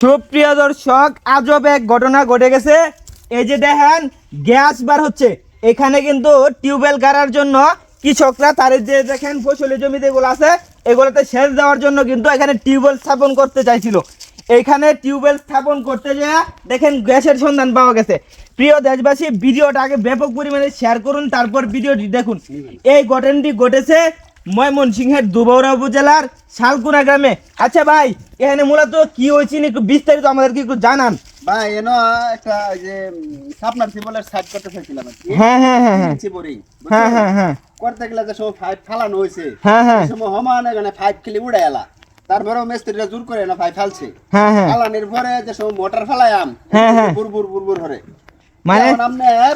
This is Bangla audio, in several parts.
সুপ্রিয় দর্শক আজব এক ঘটনা ঘটে গেছে। এই যে দেখেন, গ্যাস বার হচ্ছে। এখানে কিন্তু টিউবওয়েল গাড়ার জন্য কৃষকরা তাদের যে দেখেন, ফসলি জমিতে এগুলো আছে, এগুলোতে সেচ দেওয়ার জন্য কিন্তু এখানে টিউবওয়েল স্থাপন করতে চাইছিল। এখানে টিউবওয়েল স্থাপন করতে যেয়ে দেখেন গ্যাসের সন্ধান পাওয়া গেছে। প্রিয় দেশবাসী, ভিডিওটা আগে ব্যাপক পরিমাণে শেয়ার করুন, তারপর ভিডিওটি দেখুন। এই ঘটনাটি ঘটেছে ময়মনসিংহের দুবৌরা উপজেলার শালকুনা গ্রামে। আচ্ছা ভাই এখানে মূলত কি হয়েছে একটু বিস্তারিত আমাদেরকে একটু জানান। ভাই এনো একটা যে সাপনার সিবলের সাইড করতে চাইছিলাম হ্যাঁ হ্যাঁ হ্যাঁ হ্যাঁ। হ্যাঁ হ্যাঁ হ্যাঁ। করতে গেলে যে সব ফাইভ ফালানো হয়েছে। হ্যাঁ হ্যাঁ। সময় হমান এখানে ফাইভ খেলে উড়ে এলা। তারপরেও মিস্ত্রিরা জোর করে না ফাইভ ফালছে। হ্যাঁ হ্যাঁ। ফালানির পরে যে সব মোটর ফালায়াম হ্যাঁ, হ্যাঁ। বুরবুর বুরবুর হরে মানে? এখন আপনার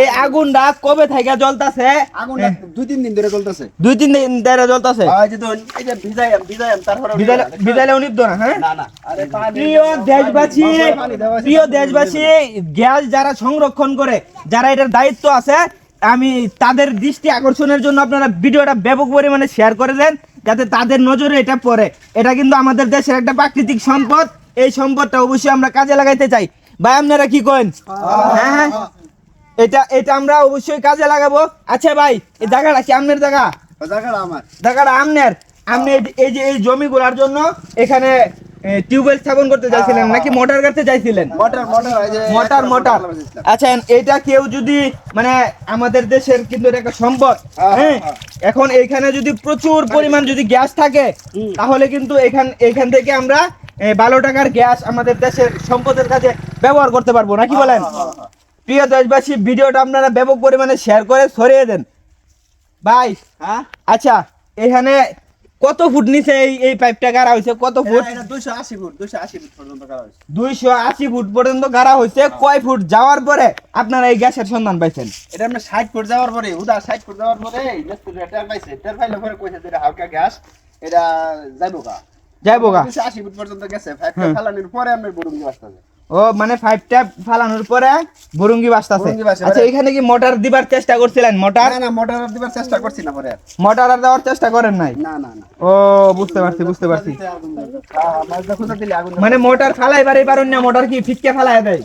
এই আগুনটা কবে থেকে জ্বলতাছে? আগুনটা দুই তিন দিন ধরে দুই তিন দিন ধরে জ্বলতাছে? না হ্যাঁ? প্রিয় দেশবাসী। প্রিয় দেশবাসী গ্যাস যারা সংরক্ষণ করে যারা এটার দায়িত্ব আছে আমি তাদের দৃষ্টি আকর্ষণের জন্য আপনারা ভিডিওটা ব্যাপক পরিমাণে শেয়ার করে দেন যাতে তাদের নজরে এটা পড়ে। এটা কিন্তু আমাদের দেশের একটা প্রাকৃতিক সম্পদ। এই সম্পদটা অবশ্যই আমরা কাজে লাগাইতে চাই। ভাই আপনারা কি করেন? হ্যাঁ হ্যাঁ। এটা এটা আমরা অবশ্যই কাজে লাগাবো। আচ্ছা ভাই এই জায়গাটা কি আপনার জায়গা? জায়গাটা আমার। জায়গাটা আমনের আপনি এই- যে এই জমিগুলোর জন্য এখানে টিউবওয়েল স্থাপন করতে চাইছিলেন নাকি মোটর করতে চাইছিলেন মোটর মোটর আচ্ছা এটা কেউ যদি মানে আমাদের দেশের কিন্তু এটা একটা সম্পদ হ্যাঁ, হ্যাঁ হ্যাঁ। এখন এইখানে যদি প্রচুর পরিমাণ যদি গ্যাস থাকে তাহলে কিন্তু এখান এখান থেকে আমরা বারো টাকার গ্যাস আমাদের দেশের সম্পদের কাছে ব্যবহার করতে পারব নাকি বলেন? হ্যাঁ, হ্যাঁ, প্রিয় দেশবাসী ভিডিওটা আপনারা ব্যাপক পরিমাণে শেয়ার করে ছড়িয়ে দেন। ভাই হ্যাঁ? আচ্ছা এখানে কত ফুট নিচে এই এই পাইপটা গাড়া হয়েছে? কত ফুট? এটা 280 ফুট 280 ফুট পর্যন্ত করা হয়েছে। দুইশো আশি ফুট পর্যন্ত গাড়া হয়েছে। কয় ফুট যাওয়ার পরে আপনারা এই গ্যাসের সন্ধান পাইছেন? এটা আমরা 60 ফুট যাওয়ার পরে উদা 60 ফুট যাওয়ার পরে টের পাইছে। টের পাইলে পরে কইছে যে হালকা গ্যাস এটা যাইবো গা। যাইবো গা 280 ফুট পর্যন্ত গেছে ফাইভ হ্যাঁ। পরে ও মানে ফাইভটা ফালানোর পরে বুরুঙ্গি বাসতাছে আচ্ছা এখানে কি মোটর দিবার চেষ্টা করছিলেন? মোটর? না না মোটর দিবার চেষ্টা করছি না পরে মোটর আর দেওয়ার চেষ্টা করেন নাই? না না না। ও বুঝতে পারছি বুঝতে পারছি। হ্যাঁ, মানে মোটর ফালাইবারই পারেন না মোটর কি ফিটকে ফালাই দেয়?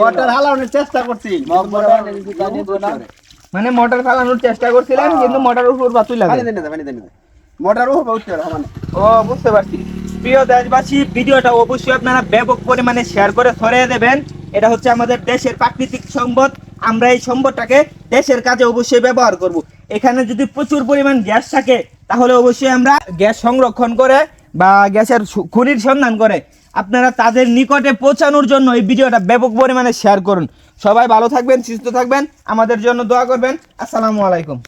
মোটর হালানোর চেষ্টা করছি। মানে মোটর ফালানোর চেষ্টা করছিলেন কিন্তু মোটর উপর বা তুলে পানি দেন না পানি দেন না। ও বুঝতে পারছি। প্রিয় দেশবাসী, ভিডিওটা অবশ্যই আপনারা ব্যাপক পরিমাণে শেয়ার করে দেবেন। এটা হচ্ছে আমাদের দেশের প্রাকৃতিক সম্পদ। আমরা এই সম্পদটাকে দেশের কাজে অবশ্যই ব্যবহার এখানে যদি প্রচুর পরিমাণ গ্যাস থাকে, তাহলে অবশ্যই আমরা গ্যাস সংরক্ষণ করে বা গ্যাসের খনির সন্ধান করে আপনারা তাদের নিকটে পৌঁছানোর জন্য এই ভিডিওটা ব্যাপক পরিমাণে শেয়ার করুন। সবাই ভালো থাকবেন, সুস্থ থাকবেন। আমাদের জন্য দোয়া করবেন। আসসালামু আলাইকুম।